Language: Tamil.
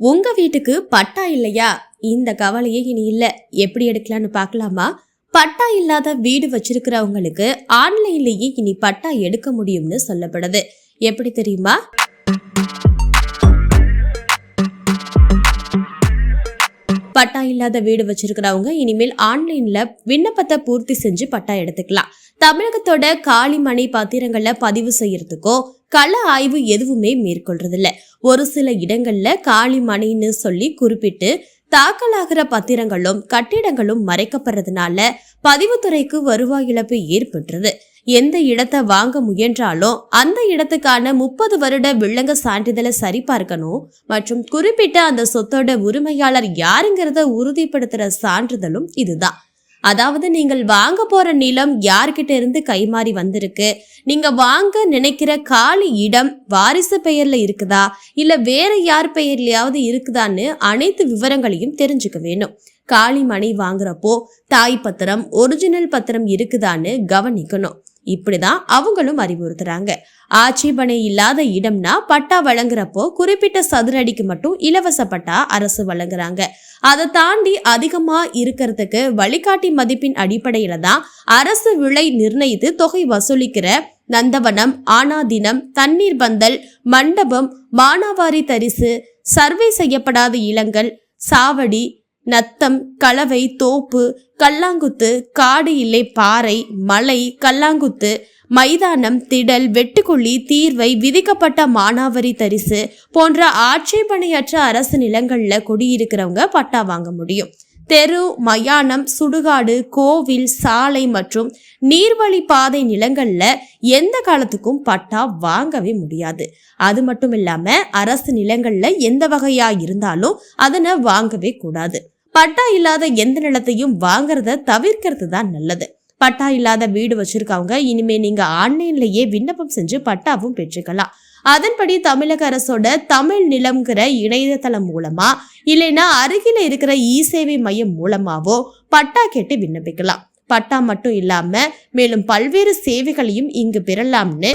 உங்க வீட்டுக்கு பட்டா இல்லையா? இந்த கவலையே இனி இல்ல. எப்படி எடுக்கலாம்னு பார்க்கலாமா? பட்டா இல்லாத வீடு வச்சிருக்கிறவங்களுக்கு ஆன்லைன்லயே இனி பட்டா எடுக்க முடியும்னு சொல்லப்படுது. எப்படி தெரியுமா? பட்டா இல்லாத வீடு வச்சிருக்கிறவங்க இனிமேல் ஆன்லைன்ல விண்ணப்பத்தை பூர்த்தி செஞ்சு பட்டா எடுத்துக்கலாம். தமிழகத்தோட காளிமனை பத்திரங்களை பதிவு செய்யறதுக்கோ கள ஆய்வு எதுவுமே மேற்கொள்றதில்ல. ஒரு சில இடங்கள்ல காளிமனைன்னு சொல்லி குறிப்பிட்டு தாக்கலாகிற பத்திரங்களும் கட்டிடங்களும் மறைக்கப்படுறதுனால பதிவுத்துறைக்கு வருவாய் இழப்பு ஏற்பட்டுறது எந்த இடத்தை வாங்க முயன்றாலும் அந்த இடத்துக்கான முப்பது வருட வில்லங்க சான்றிதழை சரிபார்க்கணும் மற்றும் குறிப்பிட்ட அந்த சொத்தோட உரிமையாளர் யாருங்கிறத உறுதிப்படுத்துற சான்றிதழும் இதுதான். அதாவது நீங்கள் வாங்க போற நிலம் யார்கிட்ட இருந்து கைமாறி வந்திருக்கு? நீங்க வாங்க நினைக்கிற காலி இடம் வாரிசு பெயர்ல இருக்குதா? இல்ல வேற யார் பெயர்லயாவது இருக்குதான்னு அனைத்து விவரங்களையும் தெரிஞ்சுக்க வேணும் காளி மனை வாங்குறப்போ தாய் பத்திரம் ஒரிஜினல் பத்திரம் இருக்குதான்னு கவனிக்கணும். இப்படிதான் அவங்களும் அறிவுறுத்துறாங்க. ஆட்சேபனை இல்லாத இடம்னா பட்டா வழங்குறப்போ குறிப்பிட்ட சதுர அடிக்கு மட்டும் இலவச பட்டா அரசு வழங்குறாங்க. அதை தாண்டி அதிகமா இருக்கிறதுக்கு வழிகாட்டி மதிப்பின் அடிப்படையில தான் அரசு விலை நிர்ணயித்து தொகை வசூலிக்கிற நந்தவனம் ஆனாதினம் தண்ணீர் பந்தல் மண்டபம் மானாவாரி தரிசு சர்வே செய்யப்படாத இளங்கள் சாவடி நத்தம் கலவை தோப்பு கல்லாங்குத்து காடு இல்லை பாறை மலை கல்லாங்குத்து மைதானம் திடல் வெட்டுக்குழி தீர்வை விதிக்கப்பட்ட மானாவரி தரிசு போன்ற ஆட்சேபணையற்ற அரசு நிலங்களில் குடியிருக்கிறவங்க பட்டா வாங்க முடியும். தெரு மயானம் சுடுகாடு கோவில் சாலை மற்றும் நீர்வழி பாதை நிலங்களில் எந்த காலத்துக்கும் பட்டா வாங்கவே முடியாது. அது மட்டும் இல்லாமல் அரசு நிலங்களில் எந்த வகையாக இருந்தாலும் அதனை வாங்கவே கூடாது. பட்டா இல்லாத எந்த நிலத்தையும் வாங்குறத தவிர்க்கிறது தான் நல்லது. பட்டா இல்லாத வீடு வச்சிருக்கவங்க இனிமே நீங்க ஆன்லைன்லயே விண்ணப்பம் செஞ்சு பட்டாவும் பெற்றுக்கலாம். அதன்படி தமிழக அரசோட தமிழ் நிலம்ங்கிற இணையதளம் மூலமா இல்லைன்னா அருகில இருக்கிற இ சேவை மையம் மூலமாவோ பட்டா கேட்டு விண்ணப்பிக்கலாம். பட்டா மட்டும் இல்லாம மேலும் பல்வேறு சேவைகளையும் இங்கு பெறலாம்னு